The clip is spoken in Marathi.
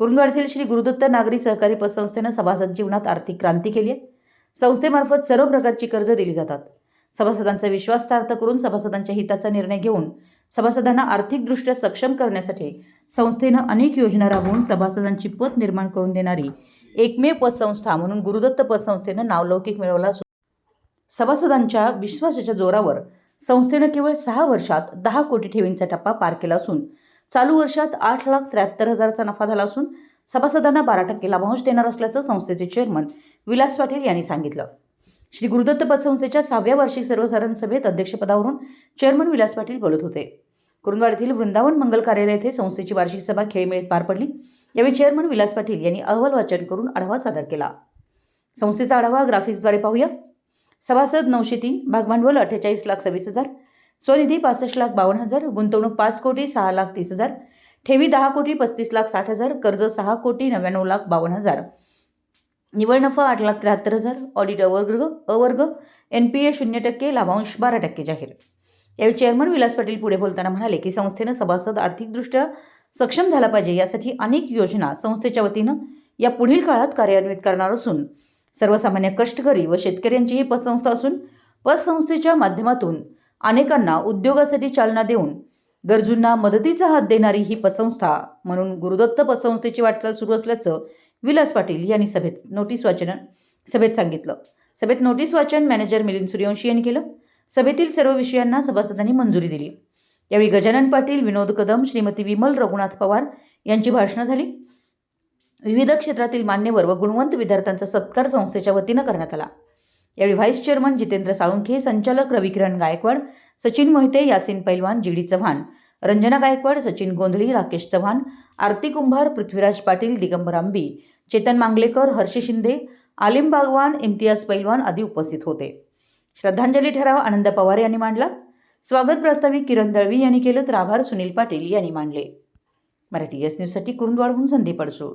कुरुंदवाडीतील श्री गुरुदत्त नागरी सहकारी पतसंस्थेनं सभासद जीवनात आर्थिक क्रांती केली आहे. संस्थेमार्फत सर्व प्रकारची कर्ज दिली जातात. सभासदांचा विश्वास सार्थ करून सभासदांच्या हिताचा निर्णय घेऊन सभासदांना आर्थिकदृष्ट्या सक्षम करण्यासाठी संस्थेनं अनेक योजना राबवून सभासदांची पत निर्माण करून देणारी एकमेव पतसंस्था म्हणून गुरुदत्त पतसंस्थेनं नावलौकिक मिळवला असून सभासदांच्या विश्वासाच्या जोरावर संस्थेनं केवळ सहा वर्षात दहा कोटी ठेवींचा टप्पा पार केला असून चालू वर्षात आठ लाख त्र्याहत्तर हजारचा नफा झाला असून सभासदांना बारा टक्के लाभांश देणार असल्याचं संस्थेचे चेअरमन विलास पाटील यांनी सांगितलं. श्री गुरुदत्त पतसंस्थेच्या सहाव्या वार्षिक सर्वसाधारण सभेत अध्यक्षपदावरून चेअरमन विलास पाटील बोलत होते. कुरुंदवाडीतील वृंदावन मंगल कार्यालय येथे संस्थेची वार्षिक सभा खेळमेळीत पार पडली. यावेळी चेअरमन विलास पाटील यांनी अहवाल वाचन करून आढावा सादर केला. संस्थेचा आढावा ग्राफिक्सद्वारे पाहूया. सभासद नऊशे तीन भागभांडवल अठ्ठेचाळीस लाख सव्वीस हजार स्वनिधी पासष्ट लाख बावन्न हजार गुंतवणूक पाच कोटी सहा लाख तीस हजार. ठेवी दहा कोटी पस्तीस लाख साठ हजार कर्ज सहा कोटी नव्याण्णव लाख बावन्न हजार. निव्वळ नफा आठ लाख त्र्याहत्तर हजार ऑडिट अवर्ग अवर्ग एन पी ए शून्य टक्के लाभांश बारा टक्के जाहीर. यावेळी चेअरमन विलास पाटील पुढे बोलताना म्हणाले की संस्थेनं सभासद आर्थिकदृष्ट्या सक्षम झाला पाहिजे यासाठी अनेक योजना संस्थेच्या वतीनं या पुढील काळात कार्यान्वित करणार असून सर्वसामान्य कष्टकरी व शेतकऱ्यांची ही पतसंस्था असून पतसंस्थेच्या माध्यमातून अनेकांना उद्योगासाठी चालना देऊन गरजूंना मदतीचा हात देणारी ही पतसंस्था म्हणून गुरुदत्त पतसंस्थेची वाटचाल सुरू असल्याचं विलास पाटील यांनी सभेत नोटीस वाचन सभेत सांगितलं. सभेत नोटीस वाचन मॅनेजर मिलिंद सूर्यवंशी यांनी केलं. सभेतील सर्व विषयांना सभासदांनी मंजुरी दिली. यावेळी गजानन पाटील विनोद कदम श्रीमती विमल रघुनाथ पवार यांची भाषणं झाली. विविध क्षेत्रातील मान्यवर व गुणवंत विद्यार्थ्यांचा सत्कार संस्थेच्या वतीनं करण्यात आला. यावेळी व्हाईस चेअरमन जितेंद्र साळुंखे संचालक रविकिरण गायकवाड सचिन मोहिते यासिन पैलवान जी डी चव्हाण रंजना गायकवाड सचिन गोंधळी राकेश चव्हाण आरती कुंभार पृथ्वीराज पाटील दिगंबर आंबी चेतन मांगलेकर हर्ष शिंदे आलिम बागवान इम्तियाज पैलवान आदी उपस्थित होते. श्रद्धांजली ठराव आनंद पवार यांनी मांडला. स्वागत प्रस्तावित किरण दळवी यांनी केलं तर आभार सुनील पाटील यांनी मांडले. मराठी एस न्यूजसाठी कुरुंदवाडहून संदीप अडसूळ.